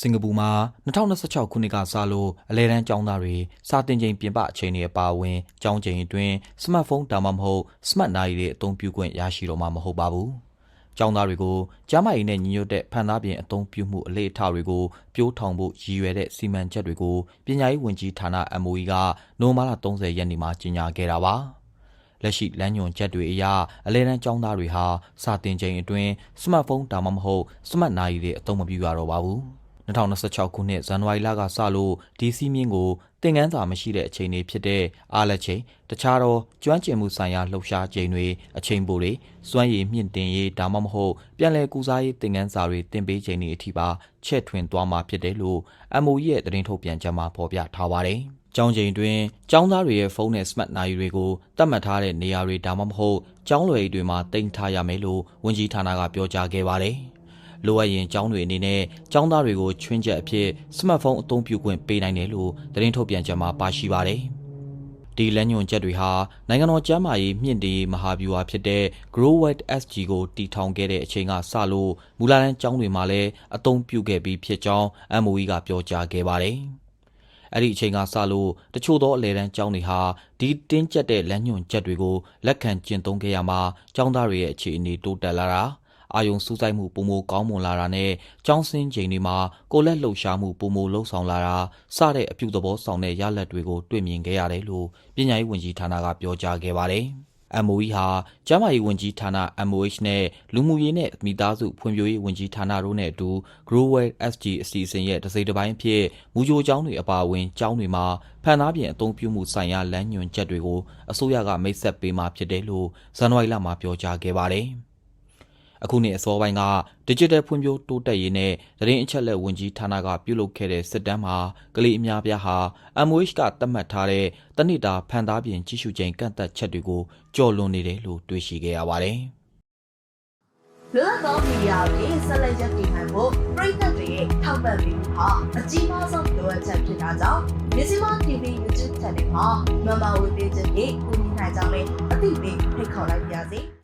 စင်ကာပူမှာ2026ခုနှစ်ကစလို့အလဲတန်းကျောင်းသားတွေစာတင်ချိန်ပြင်ပအချိန်တွေအပါအဝင်ကျောင်းချိန်အတွင်းစမတ်ဖုန်းဒါမှမဟုတ်စမတ်နာရီတွေအသုံးပြုခွင့်ရရှိတော့မှာမဟုတ်ပါဘူး။ကျောင်းသားတွေကိုကျမ်းမာရေးနဲ့ညီညွတ်တဲ့ဖန်သားပြင်အသုံးပြုမှုအလေးအထားတွေကိုပြိုးထောင်ဖို့ရည်ရွယ်တဲ့စီမံချက်တွေကိုပညာရေးဝန်ကြီးဌာန MOE ကနိုဝင်ဘာလ30ရက်နေ့မှာကြေညာခဲ့တာပါ။လက်ရှိလမ်းညွှန်ချက်တွေအရအလဲတန်းကျောင်းသားတွေဟာစာတင်ချိန်အတွင်းစမတ်ဖုန်းဒါမှမဟုတ်စမတ်နာရီတွေအသုံးမပြုရတော့ပါဘူး 2026ခုနှစ်ဇန်နဝါရီလကစလို့ဒီစီးမြင့်ကိုသင်ခန်းစာမရှိတဲ့အချိန်တွေဖြစ်တဲ့အားလက်ချိန်တခြားသောကျွမ်းကျင်မှုဆိုင်ရာလှုပ်ရှားချိန်တွေအချိန်ပိုတွေစွမ်းရည်မြင့်တင်ရေးဒါမှမဟုတ်ပြန်လည်ကူစားရေးသင်ခန်းစာတွေသင်ပေးချိန်တွေအထိပါချဲ့ထွင်သွားမှာဖြစ်တယ်လို့ MOE ရဲ့သတင်းထုတ်ပြန်ချက်မှာဖော်ပြထားပါတယ်။ကျောင်းချိန်တွင်ကျောင်းသားတွေရဲ့ဖုန်းနဲ့ smart နိုင်တွေကိုတတ်မှတ်ထားတဲ့နေရာတွေဒါမှမဟုတ်ကျောင်းလွယ်အိတ်တွေမှာတင်ထားရမယ်လို့ဝန်ကြီးဌာနကပြောကြားခဲ့ပါတယ်။ လိုအပ်ရင်ကျောင်းတွေအနေနဲ့ကျောင်းသားတွေကိုချွင်းချက်အဖြစ်စမတ်ဖုန်းအသုံးပြုခွင့်ပေးနိုင်တယ်လို့သတင်းထုတ်ပြန်ချက်မှာပါရှိပါတယ်။ဒီလမ်းညွှန်ချက်တွေဟာနိုင်ငံတော်ကျန်းမာရေးမြင့်တင်ရေးမဟာဗျူဟာဖြစ်တဲ့ Grow White SG ကိုတည်ထောင်ခဲ့တဲ့အချိန်ကစလို့မူလာတန်းကျောင်းတွေမှာလည်းအသုံးပြုခဲ့ပြီးဖြစ်ကြောင်း MOE ကပြောကြားခဲ့ပါတယ်။အဲ့ဒီအချိန်ကစလို့တချို့သောအလဲတန်းကျောင်းတွေဟာဒီတင်းကျပ်တဲ့လမ်းညွှန်ချက်တွေကိုလက်ခံကျင့်သုံးခဲ့ရမှာကျောင်းသားတွေရဲ့အခြေအနေတိုးတက်လာတာ အာယုံစူးစိုက်မှုပုံမကောင်းမွန်လာတာနဲ့ကျောင်းစင်းချိန်တွေမှာကိုလက်လှုပ်ရှားမှုပုံမလှုပ်ဆောင်လာတာစတဲ့အပြုသဘောဆောင်တဲ့ရလဒ်တွေကိုတွေ့မြင်ခဲ့ရတယ်လို့ပညာရေးဝန်ကြီးဌာနကပြောကြားခဲ့ပါတယ်။ MOE ဟာကျန်းမာရေးဝန်ကြီးဌာန MOH နဲ့လူမှုရေးနဲ့မိသားစုဖွံ့ဖြိုးရေးဝန်ကြီးဌာနတို့နဲ့အတူ Growwell SG အစီအစဉ်ရဲ့တစ်စိတ်တစ်ပိုင်းအဖြစ်မူကြိုကျောင်းတွေအပါအဝင်ကျောင်းတွေမှာဖန်သားပြင်အသုံးပြုမှုဆိုင်ရာလမ်းညွှန်ချက်တွေကိုအစိုးရကမိတ်ဆက်ပေးမှာဖြစ်တယ်လို့ဇန်နဝါရီလမှာပြောကြားခဲ့ပါတယ်။ အခုနှစ်အစောပိုင်းက Digital ဖွံ့ဖြိုးတိုးတက်ရေးနဲ့သတင်းအချက်အလက်ဝန်ကြီးဌာနကပြုလုပ်ခဲ့တဲ့စစ်တမ်းမှာကလေးအများပြားဟာ MOH ကသတ်မှတ်ထားတဲ့တနစ်တာဖန်သားပြင်ကြီးစုချိန်ကန့်သက်ချက်တွေကိုကျော်လွန်နေတယ်လို့တွေ့ရှိခဲ့ရပါတယ်။လွတ်လပ်သောမီဒီယာတွေဆက်လက်ရပ်တည်နိုင်ဖို့ပြည်သက်တွေရဲ့ထောက်ပံ့ပေးမှုဟာအကြီးမားဆုံးလိုအပ်ချက်ဖြစ်တာကြောင့်မြစီမ TV YouTube Channel မှာ Member ဝင်ပေးခြင်းဖြင့်ကူညီနိုင်ကြမယ်အသိပေးဖိတ်ခေါ်လိုက်ပါရစေ။